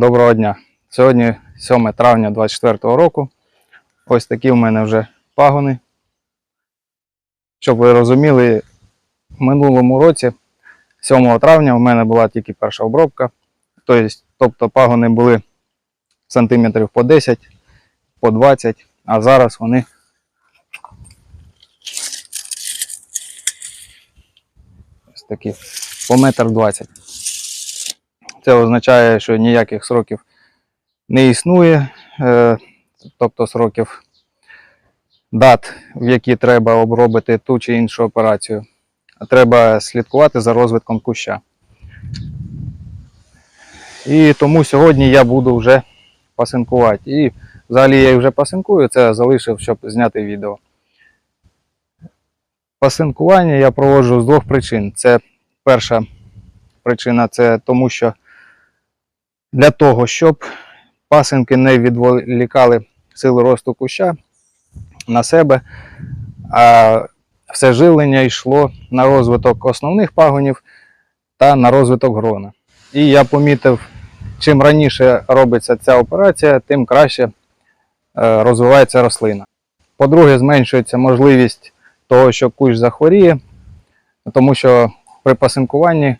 Доброго дня. Сьогодні 7 травня 2024 року. Ось такі в мене вже пагони. Щоб ви розуміли, в минулому році, 7 травня, у мене була тільки перша обробка. Тобто, тобто пагони були сантиметрів по 10, по 20, а зараз вони ось такі по метр 20. Це означає, що ніяких сроків не існує, е, тобто сроків дат, в які треба обробити ту чи іншу операцію. Треба слідкувати за розвитком куща. І тому сьогодні я буду вже пасинкувати. І взагалі я вже пасинкую, це залишив, щоб зняти відео. Пасинкування я проводжу з двох причин. Це перша причина це тому, що для того, щоб пасинки не відволікали сили росту куща на себе, а все живлення йшло на розвиток основних пагонів та на розвиток грона. І я помітив, чим раніше робиться ця операція, тим краще е, розвивається рослина. По-друге, зменшується можливість того, що кущ захворіє, тому що при пасинкуванні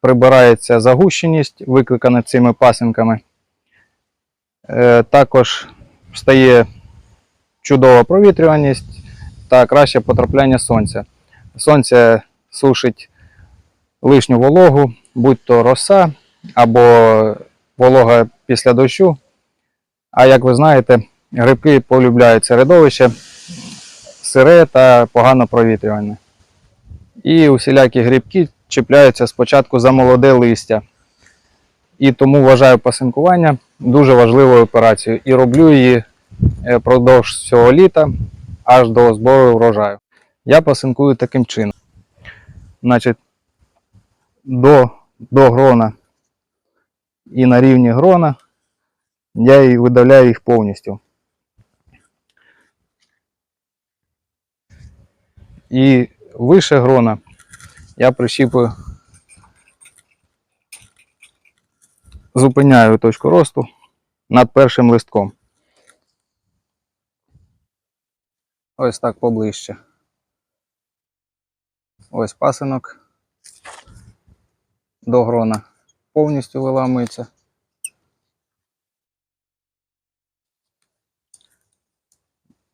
прибирається загущеність, викликана цими пасинками. Е, Також стає чудова провітрюваність та краще потрапляння сонця. Сонце сушить лишню вологу, будь то роса або волога після дощу. А як ви знаєте, грибки полюбляють середовище сире та погано провітрюване. І усілякі грибки чіпляються спочатку за молоде листя. І тому вважаю пасинкування дуже важливою операцією і роблю її е, продовж всього літа аж до збору врожаю. Я пасинкую таким чином. Значить, до, до грона і на рівні грона я і видаляю їх повністю. І вище грона я прищіпую, зупиняю точку росту над першим листком. Ось так поближче. Ось пасинок до грона повністю виламується.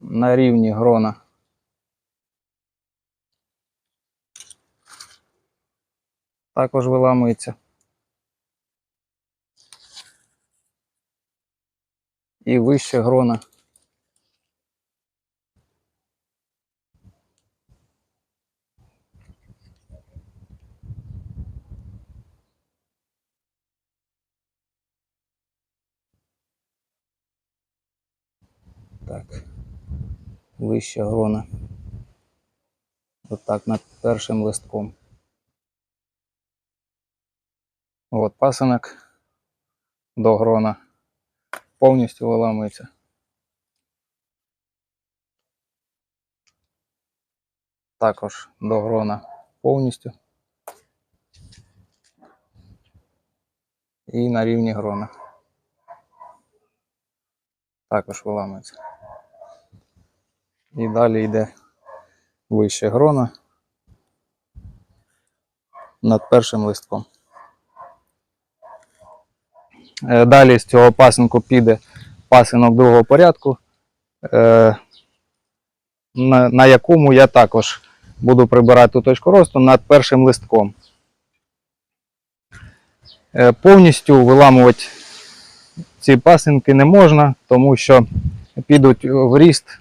На рівні грона також виламується. І вище грона. Так, вище грона. Отак над першим листком. От пасинок до грона повністю виламується. Також до грона повністю. І на рівні грона. Також виламується. І далі йде вище грона над першим листком. Е, Далі з цього пасинку піде пасинок другого порядку, е, на, якому я також буду прибирати точку росту над першим листком. Е, Повністю виламувати ці пасинки не можна, тому що підуть в ріст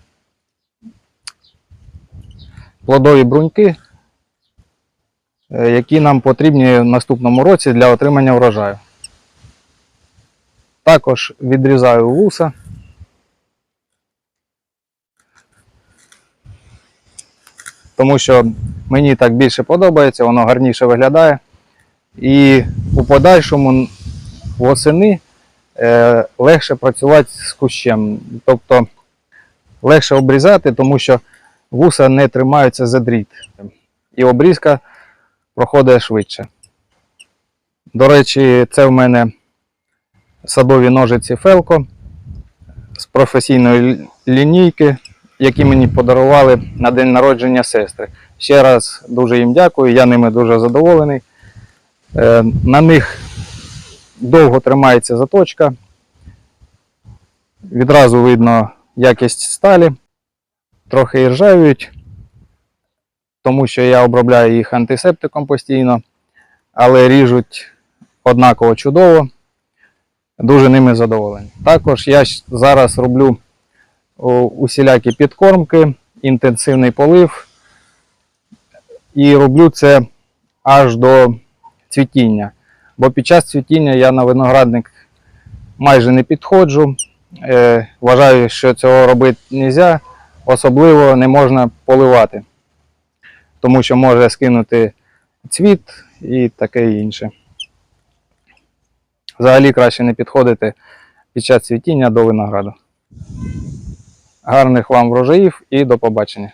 плодові бруньки, які нам потрібні в наступному році для отримання врожаю. Також відрізаю вуса. Тому що мені так більше подобається, воно гарніше виглядає. І у подальшому восени е, легше працювати з кущем. Тобто легше обрізати, тому що вуса не тримаються за дріт. І обрізка проходить швидше. До речі, це в мене садові ножиці Фелко з професійної лінійки, які мені подарували на день народження сестри. Ще раз дуже їм дякую, я ними дуже задоволений. Е, На них довго тримається заточка. Відразу видно якість сталі, трохи іржавіють, тому що я обробляю їх антисептиком постійно, але ріжуть однаково чудово. Дуже ними задоволений. Також я зараз роблю усілякі підкормки, інтенсивний полив. І роблю це аж до цвітіння. Бо під час цвітіння я на виноградник майже не підходжу. Е, вважаю, що цього робити не можна, особливо не можна поливати, тому що може скинути цвіт і таке інше. Взагалі краще не підходити під час цвітіння до винограду. Гарних вам врожаїв і до побачення!